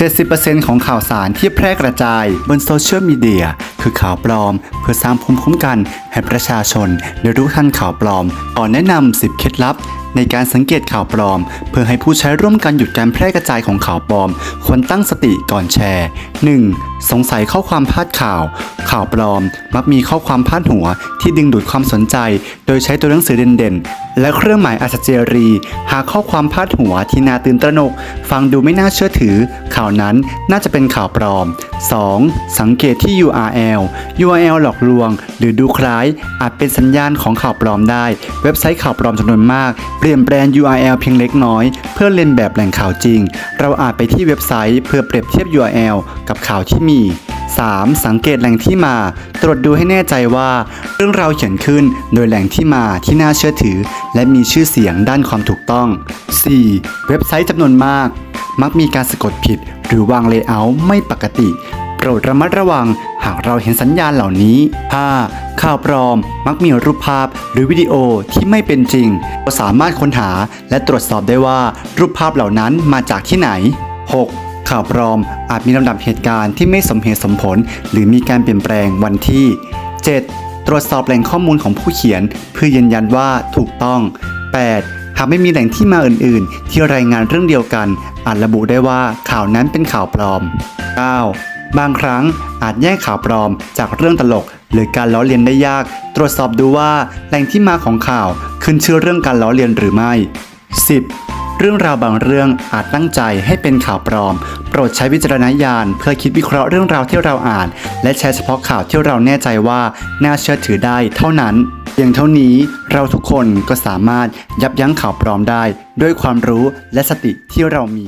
70%ของข่าวสารที่แพร่กระจายบนโซเชียลมีเดียคือข่าวปลอม เพื่อสร้างภูมิคุ้มกันให้ประชาชนได้รู้ทันข่าวปลอมก่อนแนะนำ 10 เคล็ดลับ ในการสังเกตข่าวปลอม เพื่อให้ผู้ใช้ร่วมกันหยุดการแพร่กระจายของข่าวปลอม ควรตั้งสติก่อนแชร์ 1. สงสัยข้อความพาดข่าว ข่าวปลอม มักมีข้อความพาดหัวที่ดึงดูดความสนใจ โดยใช้ตัวหนังสือเด่นๆ และเครื่องหมายอาจเจรี หาข้อความพาดหัวที่น่าตื่นตระหนก ฟังดูไม่น่าเชื่อถือ ข่าวนั้นน่าจะเป็นข่าวปลอม 2. สังเกตที่ URL URL หลอกลวง หรือดูคล้าย อาจเป็นสัญญาณของข่าวปลอมได้ เว็บไซต์ข่าวปลอมจำนวนมาก เปลี่ยนแปลง URL เพียงเล็กน้อย เพื่อเลียนแบบแหล่งข่าวจริง เราอาจไปที่เว็บไซต์เพื่อเปรียบเทียบ URL กับข่าวที่มี 3. สังเกตแหล่งที่มา ตรวจดูให้แน่ใจว่า เรื่องราวเขียนขึ้นโดยแหล่งที่มาที่น่าเชื่อถือ และมีชื่อเสียงด้านความถูกต้อง 4. เว็บไซต์จำนวนมาก มักมีการสะกดผิด หรือวางเลเยอร์ไม่ปกติ โปรดระมัดระวังหากเราเห็นสัญญาณเหล่านี้ 5. ข่าวปลอม มักมีรูปภาพหรือวิดีโอที่ไม่เป็นจริงเราสามารถค้นหาและตรวจสอบได้ว่ารูปภาพเหล่านั้นมาจากที่ไหน 6. ข่าวปลอมอาจมีลำดับเหตุการณ์ที่ไม่สมเหตุสมผล หรือมีการเปลี่ยนแปลงวันที่ 7. ตรวจสอบแหล่งข้อมูลของผู้เขียน เพื่อยืนยันว่าถูกต้อง 8. หากไม่มีแหล่งที่มาอื่น ๆ ที่รายงานเรื่องเดียวกัน อาจระบุได้ว่าข่าวนั้นเป็นข่าวปลอม 9. บางครั้งอาจแยกข่าวปลอมจากเรื่องตลก หรือการล้อเลียนได้ยาก ตรวจสอบดูว่าแหล่งที่มาของข่าวขึ้นชื่อเรื่องการล้อเลียนหรือไม่ 10. เรื่องราวบางเรื่องอาจตั้งใจให้เป็นข่าวปลอม โปรดใช้วิจารณญาณเพื่อคิดวิเคราะห์เรื่องราวที่เราอ่าน และแชร์เฉพาะข่าวที่เราแน่ใจว่าน่าเชื่อถือได้เท่านั้นเพียงเท่านี้เราทุกคนก็สามารถยับยั้งข่าวปลอมได้ ด้วยความรู้และสติที่เรามี